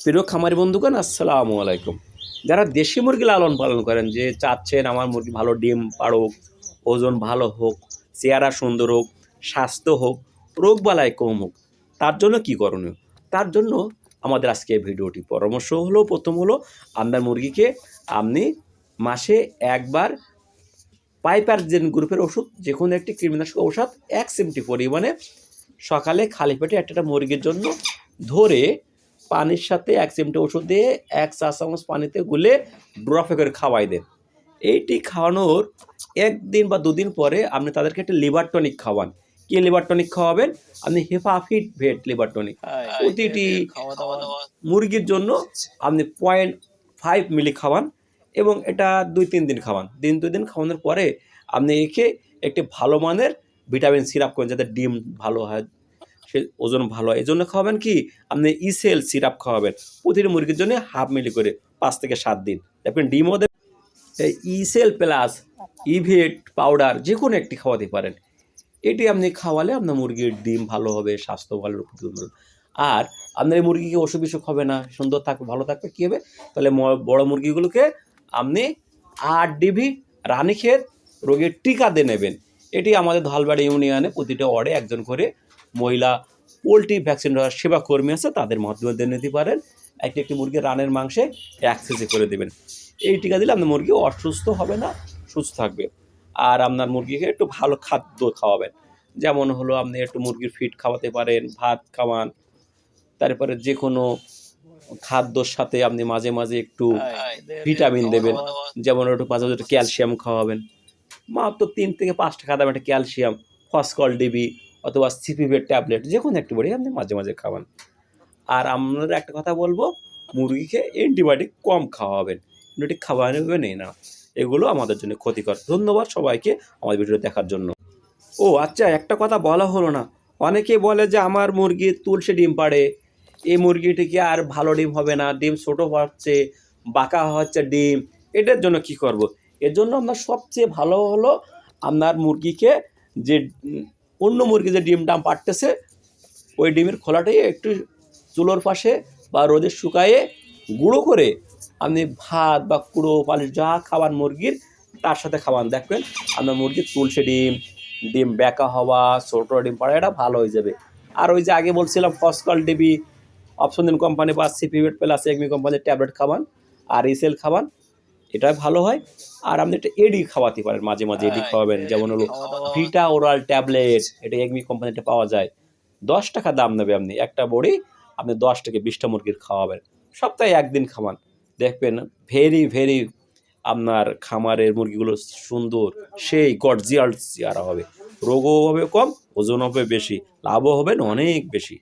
প্রিয় খামারি বন্ধুগণ, আসসালামু আলাইকুম। যারা দেশি মুরগি লালন পালন করেন, যে চাচ্ছেন আমার মুরগি ভালো ডিম পাড়ুক, ওজন ভালো হোক, চেহারা সুন্দর হোক, স্বাস্থ্য হোক, রোগ বালাই কম হোক, তার জন্য কি করণীয়? তার জন্য আমাদের আজকে ভিডিওটি পরামর্শ হলো, প্রথম হলো আপনার মুরগিকে আপনি মাসে একবার পাইপারজেন গ্রুপের ওষুধ যে কোনো একটি কৃমিনাশক ঔষধ, এক সিমটি পরিমাণে সকালে খালি পেটে একটা মুরগির জন্য ধরে পানির সাথে এক চিমটে ওষুধ দিয়ে এক চা চামচ পানিতে গুলে ড্রপে করে খাওয়াই দেন। এইটি খাওয়ানোর একদিন বা দুদিন পরে আপনি তাদেরকে একটা লিভার টনিক খাওয়ান। কি লিভার টনিক খাওয়াবেন? আপনি হেফাফিট ভেট লিভার টনিক প্রতিটি মুরগির জন্য আপনি পয়েন্ট ফাইভ মিলি খাওয়ান এবং এটা দুই তিন দিন খাওয়ান। দিন দুই দিন খাওয়ানোর পরে আপনি একে একটি ভালো মানের ভিটামিন সিরাপ করেন যাতে ডিম ভালো হয় সে ওজন ভালো হয়। এই জন্য খাওয়াবেন কি? আপনি ইসেল সিরাপ খাওয়াবেন। প্রতিটি মুরগির জন্য হাফ মিলি করে, পাঁচ থেকে সাত দিন। দেখবেন ডিমও দেবেন ইসেল প্লাস ইভেট পাউডার যে কোনো একটি খাওয়াতে পারেন। এটি আপনি খাওয়ালে আপনার মুরগির ডিম ভালো হবে, স্বাস্থ্য ভালো ভালো। আর আপনার এই মুরগিকে অসুখ বিসুখ হবে না, সুন্দর থাকবে, ভালো থাকবে, কী হবে? তাহলে বড় মুরগিগুলোকে আপনি আট ডিভি রানীক্ষেত রোগের টিকা দিয়ে নেবেন। এটি আমাদের ধলবাড়ি ইউনিয়নে প্রতিটা ওয়ার্ডে একজন করে মহিলা পোলট্রি ভ্যাকসিন সেবা কর্মী আছে তাদের মাধ্যমে দিয়ে নিতে পারেন। একটি একটি মুরগির রানের মাংসে এক কেজি করে দেবেন। এই টিকা দিলে আপনার মুরগি অসুস্থ হবে না সুস্থ থাকবে। আর আপনার মুরগিকে একটু ভালো খাদ্য খাওয়াবেন। যেমন হলো আপনি একটু মুরগির ফিট খাওয়াতে পারেন ভাত খাওয়ান তারপরে যে কোনো খাদ্যর সাথে আপনি মাঝে মাঝে একটু ভিটামিন দেবেন। যেমন একটু মাঝে মাঝে একটু ক্যালসিয়াম খাওয়াবেন। মাত্র তিন থেকে পাঁচ টাকা দাম একটা ক্যালসিয়াম ফসকল ডিবি অথবা সিপিভের ট্যাবলেট, যে কোনো একটি বড়ি আপনি মাঝে মাঝে খাওয়ান আর আমরা একটা কথা বলব, মুরগিকে অ্যান্টিবায়োটিক কম খাওয়াবেন, অ্যান্টিবায়োটিক খাওয়ানো নেই না। এগুলো আমাদের জন্য ক্ষতিকর। ধন্যবাদ সবাইকে আমাদের ভিডিও দেখার জন্য। ও আচ্ছা একটা কথা বলা হলো না। অনেকে বলে যে আমার মুরগি তুলসে ডিম পাড়ে। এই মুরগিটিকে আর ভালো ডিম হবে না? ডিম ছোটো হচ্ছে, বাঁকা হচ্ছে ডিম। এটার জন্য কি করব। এর জন্য আপনার সবচেয়ে ভালো হলো আপনার মুরগিকে যে অন্য মুরগি যে ডিম ডাম পাড়তেছে, ওই ডিমের খোলাটাই একটু চুলোর পাশে বা রোদে শুকায়ে গুঁড়ো করে আপনি ভাত বা কুড়ো, পালিশ যা খাবার মুরগির তার সাথে খাওয়ান। দেখবেন আপনার মুরগির তুলসে ডিম ডিম ব্যাকা হওয়া, ছোটো ডিম পাড়া, এটা ভালো হয়ে যাবে। আর ওই যে আগে বলছিলাম ফসকল ডিবি অপশন কোম্পানি বা সিপিভেট প্লাস এগমি কোম্পানির ট্যাবলেট খাওয়ান, আর ইসেল খাওয়ান। এটা ভালো হয়। আর আপনি একটা এডি খাওয়াতে পারেন মাঝে মাঝে এডি খাওয়াবেন। যেমন হলো ভিটা ওরাল ট্যাবলেট এটা এগমি কোম্পানিতে পাওয়া যায়। দশ টাকা দাম নেবে আপনি। একটা বড়ি আপনি দশ থেকে বিশটা মুরগির খাওয়াবেন। সপ্তাহে একদিন খাওয়ান। দেখবেন ভেরি ভেরি আপনার খামারের মুরগিগুলো সুন্দর। সেই গডজিয়াল চেহারা হবে। রোগও হবে কম ওজন হবে বেশি। লাভও হবেন অনেক বেশি।